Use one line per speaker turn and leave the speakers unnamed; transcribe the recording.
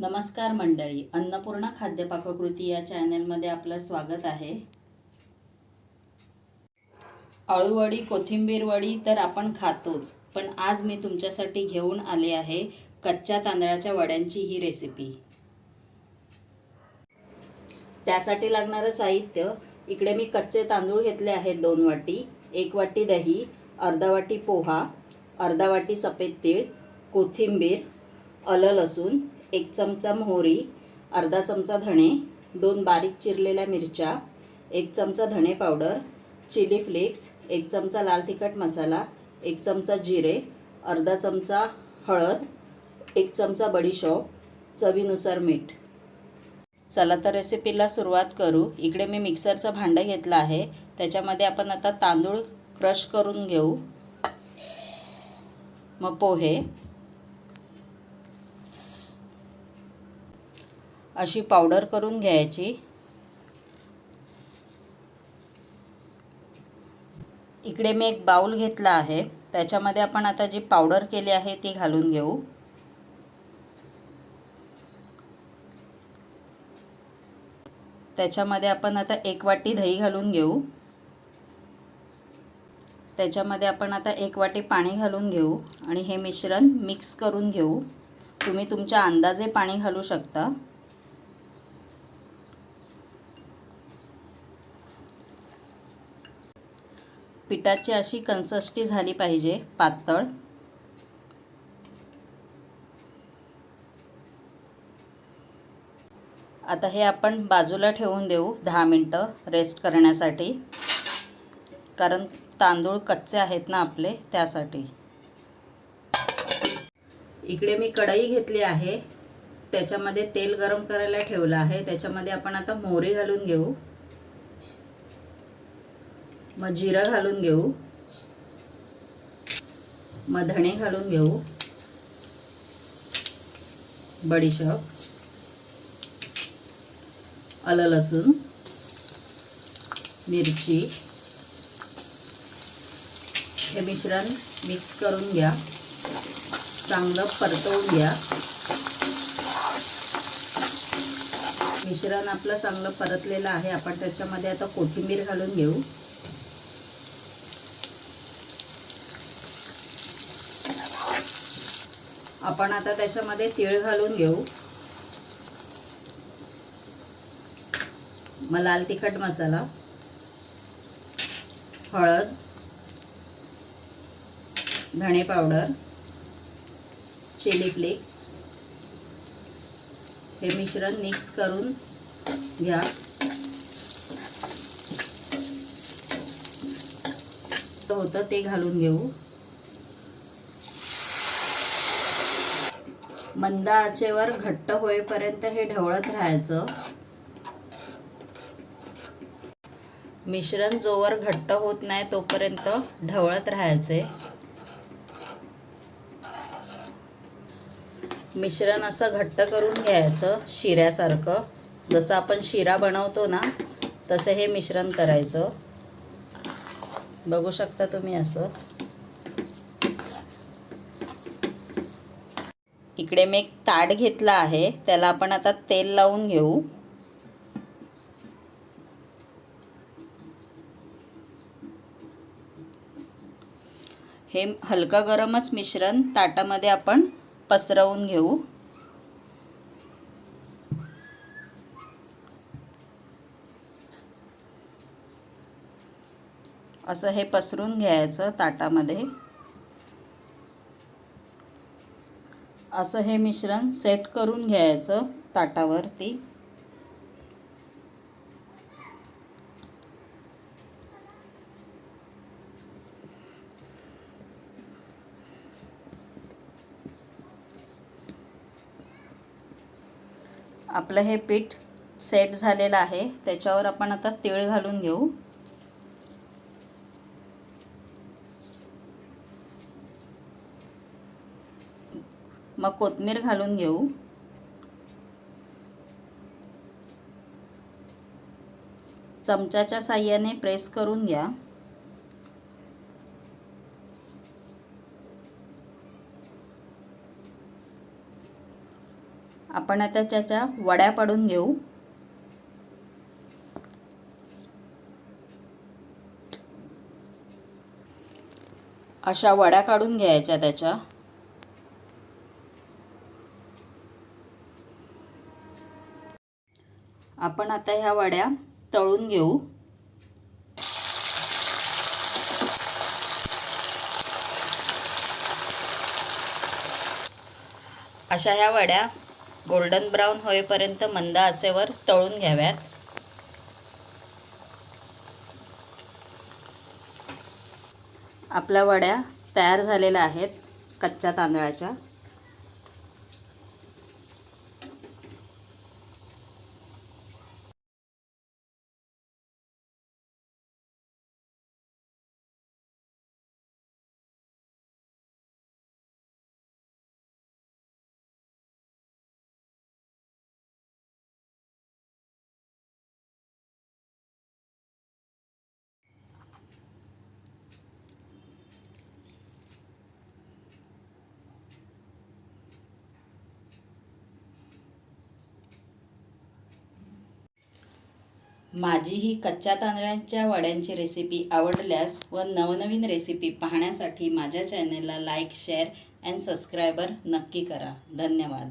नमस्कार मंडळी अन्नपूर्णा खाद्य पाककृती या चॅनलमध्ये आपलं स्वागत आहे. अळूवडी कोथिंबीरवडी तर आपण खातोच पण आज मी तुमच्यासाठी घेऊन आले आहे कच्च्या तांदळाच्या वड्यांची ही रेसिपी त्यासाठी लागणारं साहित्य इकडे मी कच्चे तांदूळ घेतले आहेत दोन वाटी एक वाटी दही अर्धा वाटी पोहा अर्धा वाटी सफेद तीळ कोथिंबीर आलं लसूण एक चमचा मोहरी अर्धा चमचा धणे दोन बारीक चिरलेल्या मिरच्या एक चमचा धणे पावडर चिली फ्लेक्स एक चमचा लाल तिखट मसाला एक चमचा जिरे अर्धा चमचा हळद एक चमचा बडीशॉप चवीनुसार मीठ. चला तर रेसिपीला सुरुवात करू. इकडे मी मिक्सरचं भांडं घेतलं आहे. त्याच्यामध्ये आपण आता तांदूळ क्रश करून घेऊ. मग पोहे. अशी पावडर करून घ्यायची. इकडे मी एक बाऊल घेतला आहे. त्याच्यामध्ये आपण आता जी पावडर केली आहे ती घालून घेऊ. त्याच्यामध्ये आपण आता एक वाटी दही घालून घेऊ. त्याच्यामध्ये आपण आता एक वाटी पाणी घालून घेऊ आणि हे मिश्रण मिक्स करून घेऊ. तुम्ही तुमच्या अंदाजे पाणी घालू शकता. पिठाची अशी कन्सस्टी झाली पाहिजे पातळ. आता हे आपण बाजूला ठेवून देऊ दहा मिनटं रेस्ट करण्यासाठी. कारण तांदूळ कच्चे आहेत ना आपले त्यासाठी. इकडे मी कढई घेतली आहे. त्याच्यामध्ये तेल गरम करायला ठेवलं आहे. त्याच्यामध्ये आपण आता मोहरी घालून घेऊ. मग जिरं घालून घेऊ. मग धणे घालून घेऊ. बडीशॉप. आलं लसूण. मिरची. हे मिश्रण मिक्स करून घ्या. चांगलं परतवून घ्या. मिश्रण आपलं चांगलं परतलेलं आहे. आपण त्याच्यामध्ये आता कोथिंबीर घालून घेऊ. आपण आता त्याच्यामध्ये तीळ घालून घेऊ. मग लाल तिखट मसाला हळद धणे पावडर चिली फ्लेक्स हे मिश्रण मिक्स करून घ्या. होतं ते घालून घेऊ. मंद आचेवर घट्ट होईपर्यंत हे ढवळत राहायचं. मिश्रण जोवर घट्ट होत नाही तोपर्यंत ढवळत राहायचे. मिश्रण असं घट्ट करून घ्यायचं शिऱ्यासारखं. जसं आपण शिरा बनवतो ना तसं हे मिश्रण करायचं. बघू शकता तुम्ही असं. इकडे मी एक ताट घेतला आहे त्याला आपण आता तेल लावून घेऊ. हे हलका गरमच मिश्रण ताटामध्ये आपण पसरवून घेऊ. असं हे पसरून घ्यायचं ताटामध्ये. असं हे मिश्रण सेट करून घ्यायचं ताटावरती. आपलं हे पीठ सेट झालेलं आहे. त्याच्यावर आपण आता तीळ घालून घेऊ. मग कोथमीर घालून घेऊ. चमच्याच्या साह्याने प्रेस करून घ्या. आपण आता त्याच्या वड्या पाडून घेऊ. अशा वड्या काढून घ्यायच्या त्याच्या. आपण आता ह्या वड्या तळून घेऊ. अशा ह्या वड्या गोल्डन ब्राऊन होईपर्यंत मंद आचेवर तळून घ्याव्यात. आपल्या वड्या तयार झालेल्या आहेत कच्च्या तांदळाच्या. माझी ही कच्च्या तांदळाच्या वड्यांची रेसिपी आवडल्यास व नवनवीन रेसिपी पाहण्यासाठी माझ्या चॅनेलला लाईक शेअर अँड सबस्क्रायबर नक्की करा. धन्यवाद.